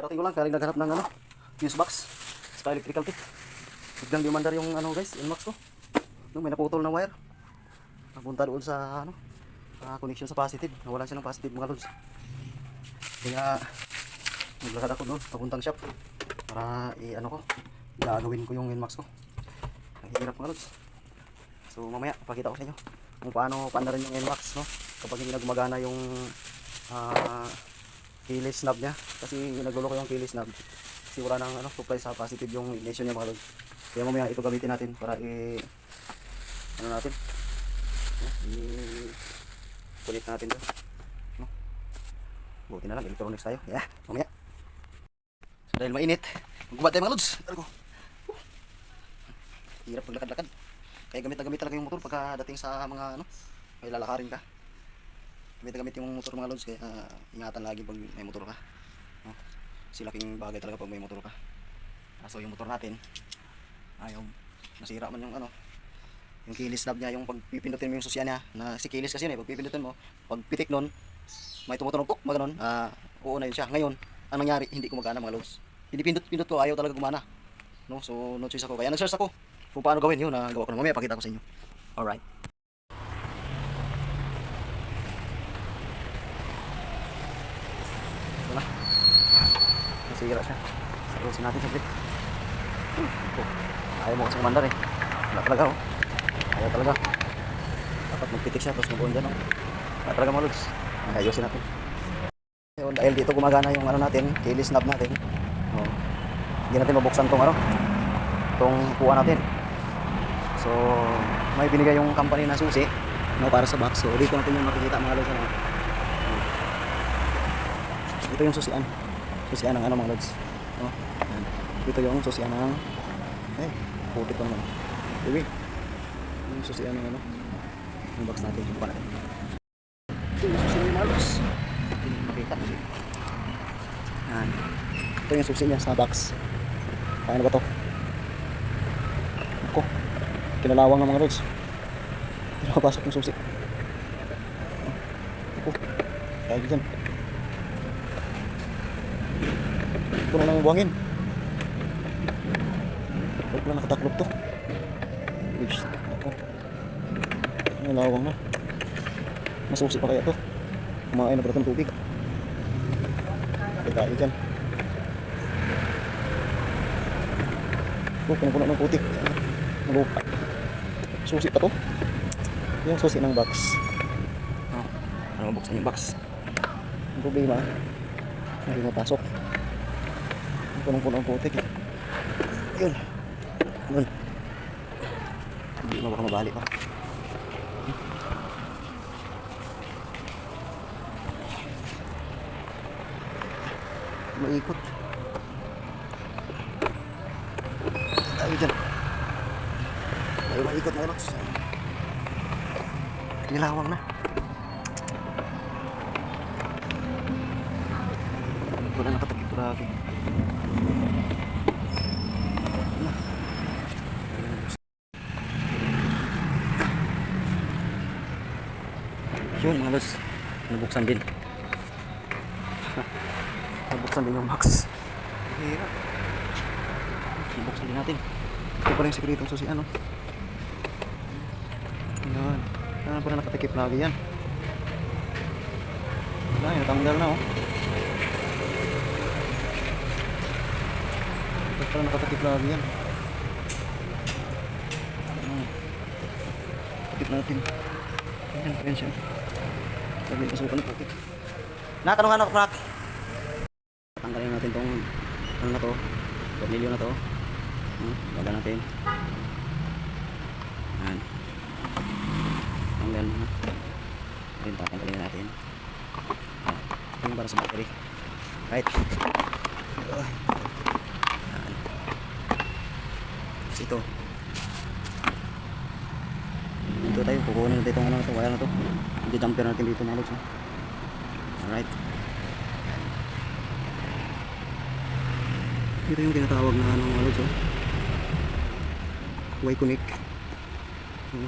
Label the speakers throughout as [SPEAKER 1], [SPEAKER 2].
[SPEAKER 1] Karating ko lang, kaling naghanap ng ano, fuse box sa electrical kit. Biglang lumandar yung ano guys, inbox ko. No, may naputol na wire. Napunta doon sa ano, ah, connection sa positive. Nawala siya ng positive mga lods. Kaya naglakad ako doon, papuntang shop. Para i-ano ko, gagawin ko yung inbox ko. Ang hirap mga lods. So mamaya, pakita ko sa inyo kung paano paanda rin yung inbox, no? Kapag hindi na gumagana yung ah keyless knob niya. Kasi nagulo yung keyless knob kasi nang ano, supply sa positive yung ignition niya mga lord kaya mamaya ito gamitin natin para i ano natin? I kulit natin doon. No? buti na lang electronics tayo. Yeah mamaya. So dahil mainit magbubat tayo mga lods. Tara hirap maglakad-lakad. Kaya gamit na gamit talaga yung motor pagkadating sa mga ano may lalakarin ka gamit na gamit yung motor mga lods kaya ah, ingatan lagi pag may motor ka. No? kasi laking bagay talaga pag may motor ka. Kaso yung motor natin ayaw nasira man yung ano yung keyless knob niya yung pag pipindutin mo yung susya niya na si keyless kasi yun eh pag pipindutin mo pag pitik nun may tumutunog pok mga ganun ah uuna yun siya. Ngayon ang nangyari hindi gumagana mga lods. Hindi pindot pindot ko ayaw talaga gumana. No? So no choice ako. Kaya nag-search ako kung paano gawin yun. Na gawa ko na mamaya pakita ko sa inyo. Alright Wala. Nasira siya. Salusin natin saglit. Oh, ayaw mo kasi kumandar eh. Wala talaga oh. Ayaw talaga. Dapat magpitik siya tapos mag-on dyan oh. Wala talaga mga lods. Ay, Ayusin natin. Ayun, dahil dito gumagana yung ano natin, keyless knob natin. Oh. Hindi natin mabuksan tong ano, tong kuha natin. So, may binigay yung company na susi no, para sa box. So, dito natin yung makikita mga lods. Ano. Ito yung susian. Susian ng ano mga lods. Oh, yan. Ito yung susian ng eh, puti pa naman. Diwi. Yung susian ng ano. Yung box natin. Yung natin. Ito yung susi ng mga lods. Makita. Yan. Ito yung susi niya sa box. Paano ba to? Ako. Kinalawang ng mga lods. Hindi nakapasok yung susi. Ako. Kaya dyan. Puno ng buhangin. Huwag pala nakataklop to. Ups, ako. Ang lawang na. Masusi pa kaya to. Kumain na pala itong tubig. Tayo dyan. Oh, puno-puno ng putik. Malupa. Susi pa to. Yung susi ng box. Oh, ano mabuksan yung box? Ang problema, hindi mapasok punong-puno ang putik eh. Yun. Yun. Hindi mo baka mabali pa. Maikot. Tayo dyan. Tayo maikot na lots. Nilawang na. Wala nakatakip lagi. Yun mga lods, nabuksan din. nabuksan din yung box. Hirap. Nabuksan din natin. Ito pala yung sekretong susi ano. Yan. Ano pala nakatikip lagi yan. Wala, yung natanggal na oh. Ito pala nakatikip lagi yan. Hmm. Tikip natin. Ayan, ayan siya. Sabi ko ng putik. Natanong ano, crack. Tanggalin natin tong ano na to. Tornilyo na to. Hmm, natin. Yan. Tanggal na. Ayun, tatanggalin natin. Yung para sa battery. Right. Yan. Ito. Dito tayo, kukunin natin itong ano na to, wire na to. Hindi damper natin dito mga lods. oh. Alright. Ito yung tinatawag na ano mga lods. Oh. Y-connect. Oh.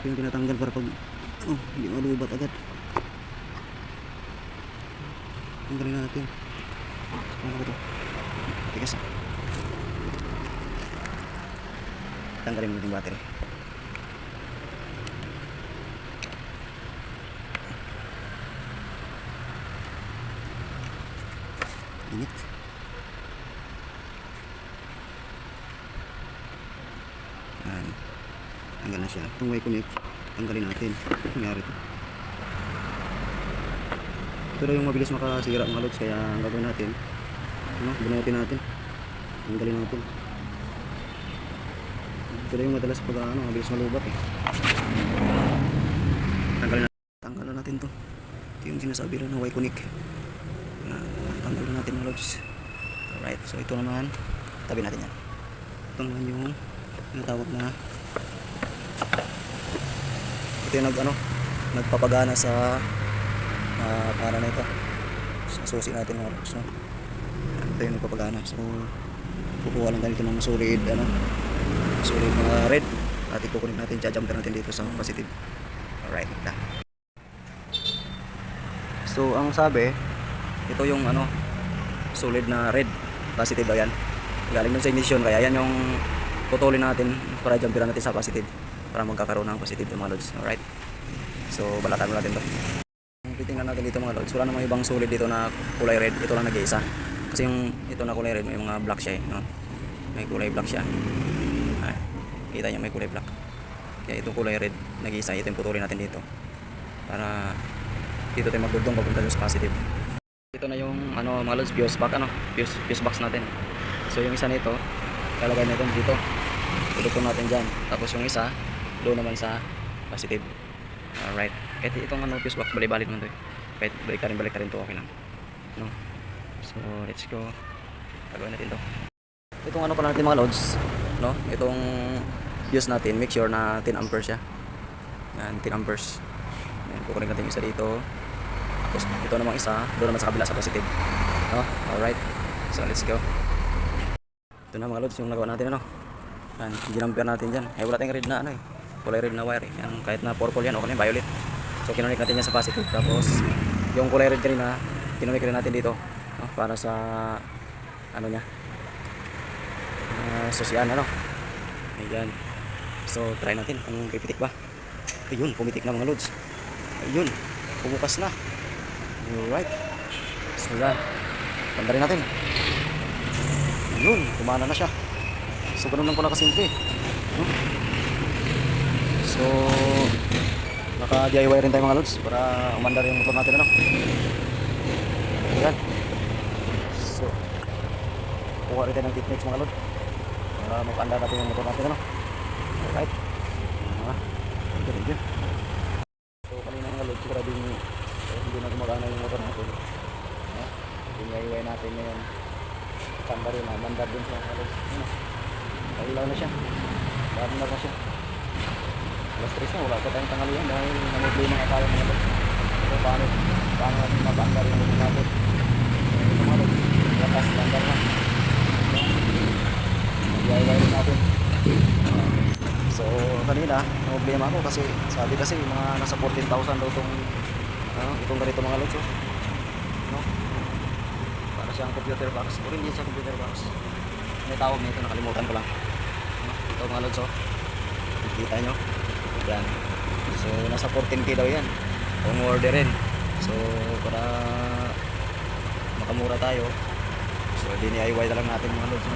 [SPEAKER 1] Ito yung tinatanggal para pag oh, hindi malubat agad. Tanggalin natin. Ano ba ito? Tigas. Tanggalin mo natin battery. Init. Yan. Tanggal na siya. Kung may connect, tanggalin natin. Nangyari to? Ito daw yung mabilis makasira mga lods. Kaya ang gagawin natin, ano, bunutin natin. Tanggalin natin. Ito daw yung madalas pag ano, mabilis malubat eh. Tanggalin natin. Tanggalin natin to. Ito yung sinasabi rin na Y-Connect. Yan. Tanggalin natin mga lods. Alright, so ito naman. Tabi natin yan. Ito naman yung tinatawag na ito yung nag ano nagpapagana sa uh, para na ito sa susi natin mga lods no? ito yung nagpapagana so kukuha lang ganito ng solid ano solid mga red at ikukunin natin jajumper natin dito sa positive alright na so ang sabi ito yung ano solid na red. Positive daw yan. Galing dun sa ignition kaya yan yung putulin natin para jumperan natin sa positive. Para magkakaroon ng positive yung mga loads alright? So balatan mo natin to. Titingnan natin dito mga loads wala namang ibang solid dito na kulay red. Ito lang nag-iisa. Kasi yung ito na kulay red may mga black siya eh no? may kulay black siya. Ay, kita nyo may kulay black. Kaya itong kulay red nag-iisa. Ito yung putulin natin dito. Para dito tayo magdugtong papunta sa positive ito na yung ano mga loads fuse box ano fuse, fuse box natin so yung isa nito lalagay natin dito Tudugtong natin dyan. Tapos yung isa, doon naman sa positive. Alright. Kahit itong ano, fuse box, bali-balit man to eh. Kahit balik rin, balik rin to, okay lang. No? So, let's go. Gagawin natin to. Itong ano pala natin mga loads, no? Itong fuse natin, make sure na 10 amperes siya. Yan, 10 amperes. Yan, kukunin natin isa dito. Tapos ito namang isa, doon naman sa kabila sa positive. No? Alright. So, let's go. Ito na mga loads, yung nagawa natin ano. Yan, ginamper natin dyan. Eh, wala tayong red na ano eh. Kulay red na wire eh. Yan, kahit na purple yan, okay na yung violet. So, kinunik natin yan sa positive. Tapos, yung kulay red kanina, kinunik rin natin dito. No? Para sa, ano niya, uh, sosyan, ano. Ayan. So, try natin kung pipitik ba. Ayun, pumitik na mga loads. Ayun, pumukas na. Alright. So, yan. Tanda rin natin. Ayun, kumana na siya. So, ganun lang pala kasimple. No? So, naka-DIY rin tayo mga lods para umandar yung motor natin. Ano? Ayan. So, kuha rin tayo ng techniques mga lods para mag-andar natin yung motor natin. Ano? Alright. Ah, thank you, thank you. So, kanina mga lods, siguraduhin eh, hindi na gumagana yung motor natin. Ah, DIY natin ngayon. Ah, mandar din siya mga? Kailaw na siya. Bahan na siya. Alas 3 na, wala pa tayong tanghalian dahil namproblema nga tayo mga lods. So paano, paano natin mabandar yung motor natin? Ito mga lods, lakas bandar na. Mag-iway rin natin. So kanina, namroblema ako kasi sabi kasi mga nasa 14,000 daw itong ano, itong ganito mga lods. Oh. No? Para siyang computer box. O hindi siya computer box. May tawag nito nakalimutan ko lang. Ito mga lods oh. Nakikita nyo. Yan. So nasa 14k daw yan. Kung order rin. So para makamura tayo. So DIY na lang natin mga lods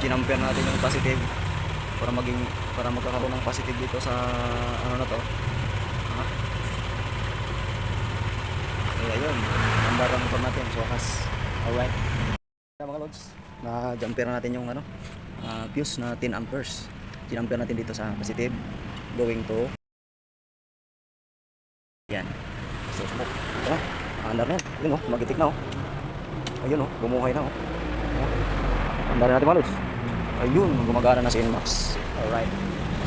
[SPEAKER 1] ginamper natin yung positive para maging para magkakaroon ng positive dito sa ano na to? Ha? kaya yun ang barang natin. So wakas alright. Mga lods na jumper na natin yung ano uh, fuse na 10 amperes. Ginamper natin dito sa positive going to yan. So smoke ito na andar na yan. Yun oh magitik na oh. Ayun oh bumuhay na oh. Andar na natin mga lods. Ayun gumagana na si Inmax alright.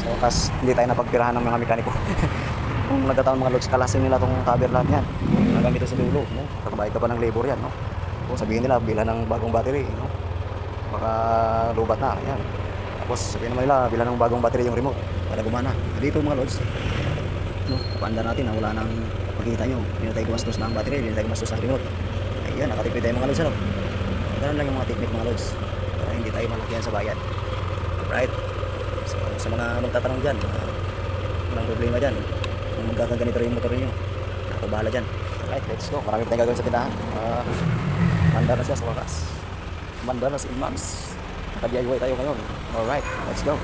[SPEAKER 1] So kas hindi tayo napagpirahan ng mga mekaniko. Kung nagkataon mga lods kalasin nila tong cover lahat yan. Dito sa dulo no? kakabayad ka pa ng labor yan no? Kung sabihin nila bila ng bagong battery no? baka lubat na yan tapos sabihin naman nila bila ng bagong battery yung remote para gumana dito mga lods no, paanda natin na wala nang makikita nyo hindi na tayo gumastos ng battery hindi na tayo gumastos remote
[SPEAKER 2] Ayun, nakatipid tayo mga lods ano. Ganun lang yung mga technique mga lods. Para hindi tayo malakyan sa bayan. Right? So, sa mga magtatanong dyan, uh, walang problema dyan. Kung magkakaganito rin yung motor ninyo, ako bahala dyan. Alright, let's go. Marami tayong gagawin sa tindahan. Uh, mandar na siya sa wakas. Mandar na si Imams. Naka-DIY tayo ngayon. Alright, let's go.